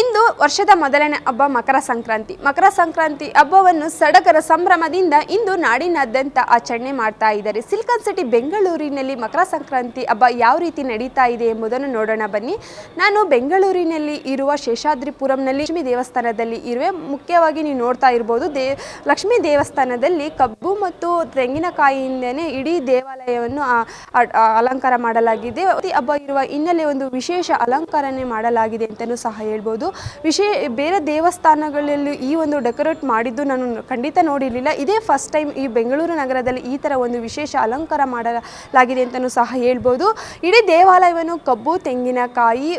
ಇಂದು ವರ್ಷದ ಮೊದಲನೇ ಹಬ್ಬ ಮಕರ ಸಂಕ್ರಾಂತಿ. ಮಕರ ಸಂಕ್ರಾಂತಿ ಹಬ್ಬವನ್ನು ಸಡಗರ ಸಂಭ್ರಮದಿಂದ ಇಂದು ನಾಡಿನಾದ್ಯಂತ ಆಚರಣೆ ಮಾಡ್ತಾ ಇದ್ದಾರೆ. ಸಿಲ್ಕನ್ ಸಿಟಿ ಬೆಂಗಳೂರಿನಲ್ಲಿ ಮಕರ ಸಂಕ್ರಾಂತಿ ಹಬ್ಬ ಯಾವ ರೀತಿ ನಡೀತಾ ಇದೆ ಎಂಬುದನ್ನು ನೋಡೋಣ ಬನ್ನಿ. ನಾನು ಬೆಂಗಳೂರಿನಲ್ಲಿ ಇರುವ ಶೇಷಾದ್ರಿಪುರಂನಲ್ಲಿ ಲಕ್ಷ್ಮೀ ದೇವಸ್ಥಾನದಲ್ಲಿ ಇರುವೆ. ಮುಖ್ಯವಾಗಿ ನೀವು ನೋಡ್ತಾ ಇರ್ಬೋದು, ದೇ, ಲಕ್ಷ್ಮೀ ದೇವಸ್ಥಾನದಲ್ಲಿ ಕಬ್ಬು ಮತ್ತು ತೆಂಗಿನಕಾಯಿಯಿಂದನೇ ಇಡೀ ದೇವಾಲಯವನ್ನು ಅಲಂಕಾರ ಮಾಡಲಾಗಿದೆ. ಹಬ್ಬ ಇರುವ ಹಿನ್ನೆಲೆ ಒಂದು ವಿಶೇಷ ಅಲಂಕಾರನೇ ಮಾಡಲಾಗಿದೆ ಅಂತಲೂ ಸಹ ಹೇಳ್ಬೋದು. ವಿಶೇ ಬೇರೆ ದೇವಸ್ಥಾನಗಳಲ್ಲಿ ಈ ಒಂದು ಡೆಕೋರೇಟ್ ಮಾಡಿದ್ದು ನಾನು ಖಂಡಿತ ನೋಡಿರಲಿಲ್ಲ. ಇದೇ ಫಸ್ಟ್ ಟೈಮ್ ಈ ಬೆಂಗಳೂರು ನಗರದಲ್ಲಿ ಈ ಥರ ಒಂದು ವಿಶೇಷ ಅಲಂಕಾರ ಮಾಡಲಾಗಿದೆ ಅಂತಲೂ ಸಹ ಹೇಳ್ಬೋದು. ಇಡೀ ದೇವಾಲಯವನ್ನು ಕಬ್ಬು, ತೆಂಗಿನಕಾಯಿ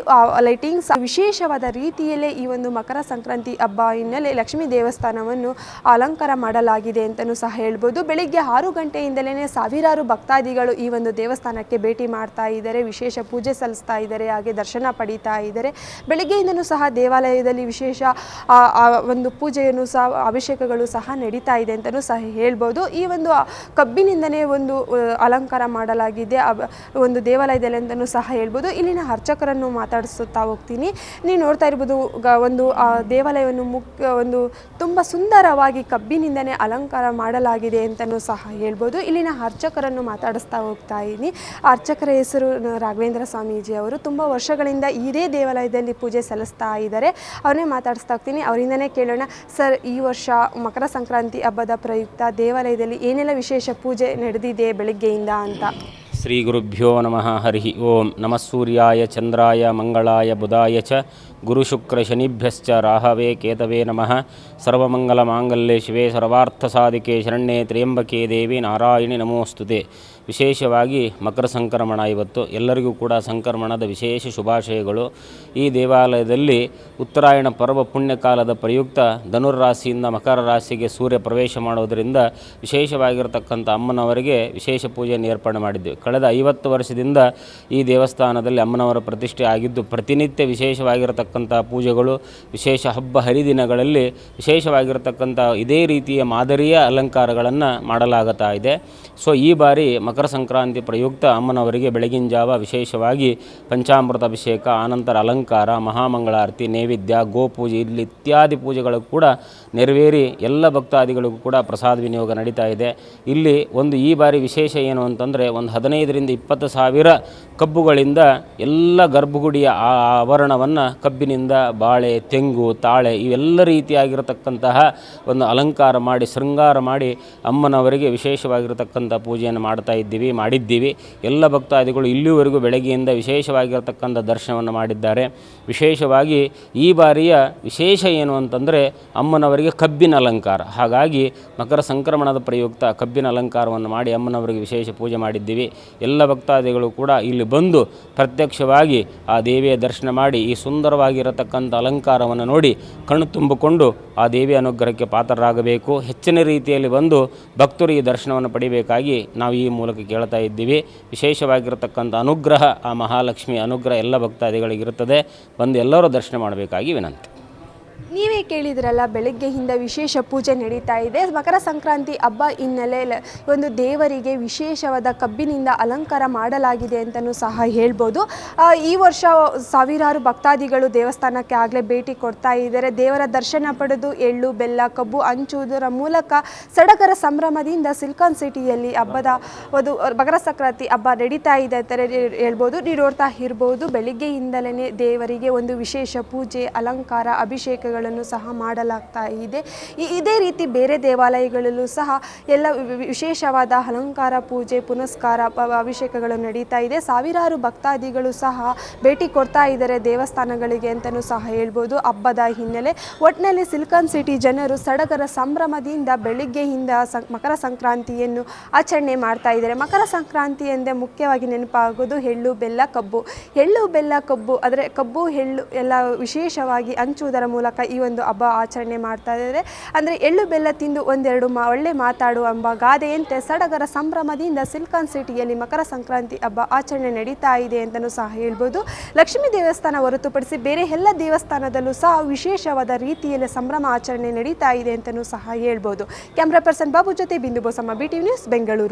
ಲೈಟಿಂಗ್ಸ್ ವಿಶೇಷವಾದ ರೀತಿಯಲ್ಲೇ ಈ ಒಂದು ಮಕರ ಸಂಕ್ರಾಂತಿ ಹಬ್ಬ ಹಿನ್ನೆಲೆ ಲಕ್ಷ್ಮೀ ದೇವಸ್ಥಾನವನ್ನು ಅಲಂಕಾರ ಮಾಡಲಾಗಿದೆ ಅಂತಲೂ ಸಹ ಹೇಳ್ಬೋದು. ಬೆಳಿಗ್ಗೆ ಆರು ಗಂಟೆಯಿಂದಲೇ ಸಾವಿರಾರು ಭಕ್ತಾದಿಗಳು ಈ ಒಂದು ದೇವಸ್ಥಾನಕ್ಕೆ ಭೇಟಿ ಮಾಡ್ತಾ ಇದ್ದಾರೆ. ವಿಶೇಷ ಪೂಜೆ ಸಲ್ಲಿಸ್ತಾ ಇದ್ದಾರೆ, ಹಾಗೆ ದರ್ಶನ ಪಡೀತಾ ಇದ್ದಾರೆ. ಬೆಳಿಗ್ಗೆಯಿಂದಲೂ ಸಹ ದೇವಾಲಯದಲ್ಲಿ ವಿಶೇಷ ಒಂದು ಪೂಜೆಯನ್ನು ಸಹ, ಅಭಿಷೇಕಗಳು ಸಹ ನಡೀತಾ ಇದೆ ಅಂತಲೂ ಸಹ ಹೇಳ್ಬೋದು. ಈ ಒಂದು ಕಬ್ಬಿನಿಂದನೇ ಒಂದು ಅಲಂಕಾರ ಮಾಡಲಾಗಿದೆ. ಒಂದು ದೇವಾಲಯದಲ್ಲಿ ಅಂತಲೂ ಸಹ ಹೇಳ್ಬೋದು. ಇಲ್ಲಿನ ಅರ್ಚಕರನ್ನು ಮಾತಾಡಿಸುತ್ತಾ ಹೋಗ್ತೀನಿ. ನೀವು ನೋಡ್ತಾ ಇರ್ಬೋದು ಒಂದು, ಆ, ದೇವಾಲಯವನ್ನು ಮುಖ್ಯ, ಒಂದು ತುಂಬ ಸುಂದರವಾಗಿ ಕಬ್ಬಿನಿಂದನೇ ಅಲಂಕಾರ ಮಾಡಲಾಗಿದೆ ಅಂತಲೂ ಸಹ ಹೇಳ್ಬೋದು. ಇಲ್ಲಿನ ಅರ್ಚಕರನ್ನು ಮಾತಾಡಿಸ್ತಾ ಹೋಗ್ತಾ ಇದ್ದೀನಿ. ಅರ್ಚಕರ ಹೆಸರು ರಾಘವೇಂದ್ರ ಸ್ವಾಮೀಜಿ ಅವರು. ತುಂಬ ವರ್ಷಗಳಿಂದ ಇದೇ ದೇವಾಲಯದಲ್ಲಿ ಪೂಜೆ ಸಲ್ಲಿಸ್ತಾ ಇದ್ದಾರೆ. ಅವ್ರನ್ನೇ ಮಾತಾಡಿಸ್ತಾ ಹೋಗ್ತೀನಿ. ಅವರಿಂದನೇ ಕೇಳೋಣ. ಸರ್, ಈ ವರ್ಷ ಮಕರ ಸಂಕ್ರಾಂತಿ ಹಬ್ಬದ ಪ್ರಯುಕ್ತ ದೇವಾಲಯದಲ್ಲಿ ಏನೆಲ್ಲ ವಿಶೇಷ ಪೂಜೆ ನಡೆದಿದೆ ಬೆಳಗ್ಗೆಯಿಂದ ಅಂತ? ಶ್ರೀ ಗುರುಭ್ಯೋ ನಮಃ. ಹರಿ ಓಂ. ನಮಃ ಸೂರ್ಯಾಯ, ಚಂದ್ರಾಯ, ಮಂಗಳಾಯ, ಬುಧಾಯ ಚ. ಗುರುಶುಕ್ರ ಶನಿಭ್ಯಶ್ಚ. ರಾಹವೇ, ಕೇತವೇ ನಮಃ. ಸರ್ವಮಂಗಲ ಮಾಂಗಲ್ಯ ಶಿವೇ. ಸರ್ವಾರ್ಥ ಸಾಧಿಕೆ ಶರಣ್ಯೇ ತ್ರ್ಯಂಬಕೆ ದೇವಿ ನಾರಾಯಣಿ ನಮೋಸ್ತುತೆ. ವಿಶೇಷವಾಗಿ ಮಕರ ಸಂಕ್ರಮಣ ಇವತ್ತು. ಎಲ್ಲರಿಗೂ ಕೂಡ ಸಂಕ್ರಮಣದ ವಿಶೇಷ ಶುಭಾಶಯಗಳು. ಈ ದೇವಾಲಯದಲ್ಲಿ ಉತ್ತರಾಯಣ ಪರ್ವ ಪುಣ್ಯಕಾಲದ ಪ್ರಯುಕ್ತ ಧನುರ್ರಾಶಿಯಿಂದ ಮಕರ ರಾಶಿಗೆ ಸೂರ್ಯ ಪ್ರವೇಶ ಮಾಡೋದರಿಂದ ವಿಶೇಷವಾಗಿರತಕ್ಕಂಥ ಅಮ್ಮನವರಿಗೆ ವಿಶೇಷ ಪೂಜೆಯನ್ನು ಏರ್ಪಾಡು ಮಾಡಿದ್ದೆವು. ಕಳೆದ ಐವತ್ತು ವರ್ಷದಿಂದ ಈ ದೇವಸ್ಥಾನದಲ್ಲಿ ಅಮ್ಮನವರ ಪ್ರತಿಷ್ಠೆ ಆಗಿದ್ದು, ಪ್ರತಿನಿತ್ಯ ವಿಶೇಷವಾಗಿರತಕ್ಕಂಥ ಪೂಜೆಗಳು, ವಿಶೇಷ ಹಬ್ಬ ಹರಿದಿನಗಳಲ್ಲಿ ವಿಶೇಷವಾಗಿರತಕ್ಕಂಥ ಇದೇ ರೀತಿಯ ಮಾದರಿಯ ಅಲಂಕಾರಗಳನ್ನು ಮಾಡಲಾಗುತ್ತಾ ಇದೆ. ಸೊ, ಈ ಬಾರಿ ಮಕರ ಸಂಕ್ರಾಂತಿ ಪ್ರಯುಕ್ತ ಅಮ್ಮನವರಿಗೆ ಬೆಳಗಿನ ಜಾವ ವಿಶೇಷವಾಗಿ ಪಂಚಾಮೃತ ಅಭಿಷೇಕ, ಆನಂತರ ಅಲಂಕಾರ, ಮಹಾಮಂಗಳಾರತಿ, ನೈವೇದ್ಯ, ಗೋಪೂಜೆ ಇಲ್ಲಿ ಇತ್ಯಾದಿ ಪೂಜೆಗಳು ಕೂಡ ನೆರವೇರಿ ಎಲ್ಲ ಭಕ್ತಾದಿಗಳಿಗೂ ಕೂಡ ಪ್ರಸಾದ ವಿನಿಯೋಗ ನಡೀತಾ ಇದೆ. ಇಲ್ಲಿ ಒಂದು ಈ ಬಾರಿ ವಿಶೇಷ ಏನು ಅಂತಂದರೆ ಒಂದು ಹದಿನೈದರಿಂದ ಇಪ್ಪತ್ತು ಸಾವಿರ ಕಬ್ಬುಗಳಿಂದ ಎಲ್ಲ ಗರ್ಭಗುಡಿಯ ಆ ಆವರಣವನ್ನು ಕಬ್ಬಿನಿಂದ ಬಾಳೆ, ತೆಂಗು, ತಾಳೆ ಇವೆಲ್ಲ ರೀತಿಯಾಗಿರತಕ್ಕಂತಹ ಒಂದು ಅಲಂಕಾರ ಮಾಡಿ, ಶೃಂಗಾರ ಮಾಡಿ ಅಮ್ಮನವರಿಗೆ ವಿಶೇಷವಾಗಿರತಕ್ಕಂಥ ಪೂಜೆಯನ್ನು ಮಾಡ್ತಾ ಇದ್ದೀವಿ, ಮಾಡಿದ್ದೀವಿ. ಎಲ್ಲ ಭಕ್ತಾದಿಗಳು ಇಲ್ಲಿವರೆಗೂ ಬೆಳಗ್ಗೆಯಿಂದ ವಿಶೇಷವಾಗಿರತಕ್ಕಂಥ ದರ್ಶನವನ್ನು ಮಾಡಿದ್ದಾರೆ. ವಿಶೇಷವಾಗಿ ಈ ಬಾರಿಯ ವಿಶೇಷ ಏನು ಅಂತಂದರೆ ಅಮ್ಮನವರಿಗೆ ಕಬ್ಬಿನ ಅಲಂಕಾರ. ಹಾಗಾಗಿ ಮಕರ ಸಂಕ್ರಮಣದ ಪ್ರಯುಕ್ತ ಕಬ್ಬಿನ ಅಲಂಕಾರವನ್ನು ಮಾಡಿ ಅಮ್ಮನವರಿಗೆ ವಿಶೇಷ ಪೂಜೆ ಮಾಡಿದ್ದೀವಿ. ಎಲ್ಲ ಭಕ್ತಾದಿಗಳು ಕೂಡ ಇಲ್ಲಿ ಬಂದು ಪ್ರತ್ಯಕ್ಷವಾಗಿ ಆ ದೇವಿಯ ದರ್ಶನ ಮಾಡಿ ಈ ಸುಂದರವಾಗಿರತಕ್ಕಂಥ ಅಲಂಕಾರವನ್ನು ನೋಡಿ ಕಣ್ಣು ತುಂಬಿಕೊಂಡು ಆ ದೇವಿಯ ಅನುಗ್ರಹಕ್ಕೆ ಪಾತ್ರರಾಗಬೇಕು. ಹೆಚ್ಚಿನ ರೀತಿಯಲ್ಲಿ ಬಂದು ಭಕ್ತರು ಈ ದರ್ಶನವನ್ನು ಪಡಿಬೇಕಾಗಿ ನಾವು ಈ ಮೂಲಕ ಕೇಳ್ತಾ ಇದ್ದೀವಿ. ವಿಶೇಷವಾಗಿರತಕ್ಕಂಥ ಅನುಗ್ರಹ ಆ ಮಹಾಲಕ್ಷ್ಮಿ ಅನುಗ್ರಹ ಎಲ್ಲ ಭಕ್ತಾದಿಗಳಿಗಿರುತ್ತದೆ ಬಂದು ಎಲ್ಲರೂ ದರ್ಶನ ಮಾಡಬೇಕಾಗಿ ವಿನಂತಿ. ನೀವೇ ಕೇಳಿದ್ರಲ್ಲ ಬೆಳಗ್ಗೆಯಿಂದ ವಿಶೇಷ ಪೂಜೆ ನಡೀತಾ ಇದೆ. ಮಕರ ಸಂಕ್ರಾಂತಿ ಹಬ್ಬ ಹಿನ್ನೆಲೆ ಒಂದು ದೇವರಿಗೆ ವಿಶೇಷವಾದ ಕಬ್ಬಿನಿಂದ ಅಲಂಕಾರ ಮಾಡಲಾಗಿದೆ ಅಂತಲೂ ಸಹ ಹೇಳ್ಬೋದು. ಈ ವರ್ಷ ಸಾವಿರಾರು ಭಕ್ತಾದಿಗಳು ದೇವಸ್ಥಾನಕ್ಕೆ ಆಗಲೇ ಭೇಟಿ ಕೊಡ್ತಾ ಇದ್ದಾರೆ. ದೇವರ ದರ್ಶನ ಪಡೆದು ಎಳ್ಳು, ಬೆಲ್ಲ, ಕಬ್ಬು ಹಂಚುವುದರ ಮೂಲಕ ಸಡಗರ ಸಂಭ್ರಮದಿಂದ ಸಿಲ್ಕಾನ್ ಸಿಟಿಯಲ್ಲಿ ಹಬ್ಬದ ಒಂದು, ಮಕರ ಸಂಕ್ರಾಂತಿ ಹಬ್ಬ ನಡೀತಾ ಇದೆ ಅಂತಲೇ ಹೇ- ಹೇಳ್ಬೋದು. ನೀವು ಇರ್ಬೋದು. ಬೆಳಿಗ್ಗೆಯಿಂದಲೇ ದೇವರಿಗೆ ಒಂದು ವಿಶೇಷ ಪೂಜೆ, ಅಲಂಕಾರ ಅಭಿಷೇಕಗಳನ್ನು ಸಹ ಮಾಡಲಾಗ್ತಾ ಇದೆ. ಇದೇ ರೀತಿ ಬೇರೆ ದೇವಾಲಯಗಳಲ್ಲೂ ಸಹ ಎಲ್ಲ ವಿಶೇಷವಾದ ಅಲಂಕಾರ, ಪೂಜೆ, ಪುನಸ್ಕಾರ ಅಭಿಷೇಕಗಳು ನಡೀತಾ ಇದೆ. ಸಾವಿರಾರು ಭಕ್ತಾದಿಗಳು ಸಹ ಭೇಟಿ ಕೊಡ್ತಾ ಇದ್ದಾರೆ ದೇವಸ್ಥಾನಗಳಿಗೆ ಅಂತಲೂ ಸಹ ಹೇಳ್ಬೋದು. ಹಬ್ಬದ ಹಿನ್ನೆಲೆ ಒಟ್ಟಿನಲ್ಲಿ ಸಿಲ್ಕನ್ ಸಿಟಿ ಜನರು ಸಡಗರ ಸಂಭ್ರಮದಿಂದ ಬೆಳಿಗ್ಗೆಯಿಂದ ಮಕರ ಸಂಕ್ರಾಂತಿಯನ್ನು ಆಚರಣೆ ಮಾಡ್ತಾ ಇದ್ದಾರೆ. ಮಕರ ಸಂಕ್ರಾಂತಿ ಎಂದೇ ಮುಖ್ಯವಾಗಿ ನೆನಪಾಗೋದು ಎಳ್ಳು, ಬೆಲ್ಲ, ಕಬ್ಬು. ಎಳ್ಳು, ಬೆಲ್ಲ, ಕಬ್ಬು ಅಂದರೆ ಕಬ್ಬು, ಎಳ್ಳು ಎಲ್ಲ ವಿಶೇಷವಾಗಿ ಹಂಚುವುದರ ಈ ಒಂದು ಹಬ್ಬ ಆಚರಣೆ ಮಾಡ್ತಾ ಇದ್ದಾರೆ. ಅಂದರೆ ಎಳ್ಳು ಬೆಲ್ಲ ತಿಂದು ಒಂದೆರಡು ಮಾ, ಒಳ್ಳೆ ಮಾತಾಡು ಎಂಬ ಗಾದೆಯಂತೆ ಸಡಗರ ಸಂಭ್ರಮದಿಂದ ಸಿಲ್ಕಾನ್ ಸಿಟಿಯಲ್ಲಿ ಮಕರ ಸಂಕ್ರಾಂತಿ ಹಬ್ಬ ಆಚರಣೆ ನಡೀತಾ ಇದೆ ಅಂತಲೂ ಸಹ ಹೇಳ್ಬೋದು. ಲಕ್ಷ್ಮೀ ದೇವಸ್ಥಾನ ಹೊರತುಪಡಿಸಿ ಬೇರೆ ಎಲ್ಲ ದೇವಸ್ಥಾನದಲ್ಲೂ ಸಹ ವಿಶೇಷವಾದ ರೀತಿಯಲ್ಲಿ ಸಂಭ್ರಮ ಆಚರಣೆ ನಡೀತಾ ಇದೆ ಅಂತಲೂ ಸಹ ಹೇಳ್ಬೋದು. ಕ್ಯಾಮ್ರಾ ಪರ್ಸನ್ ಬಾಬು ಜೊತೆ Bindu Bosamma, B T news, Bengaluru.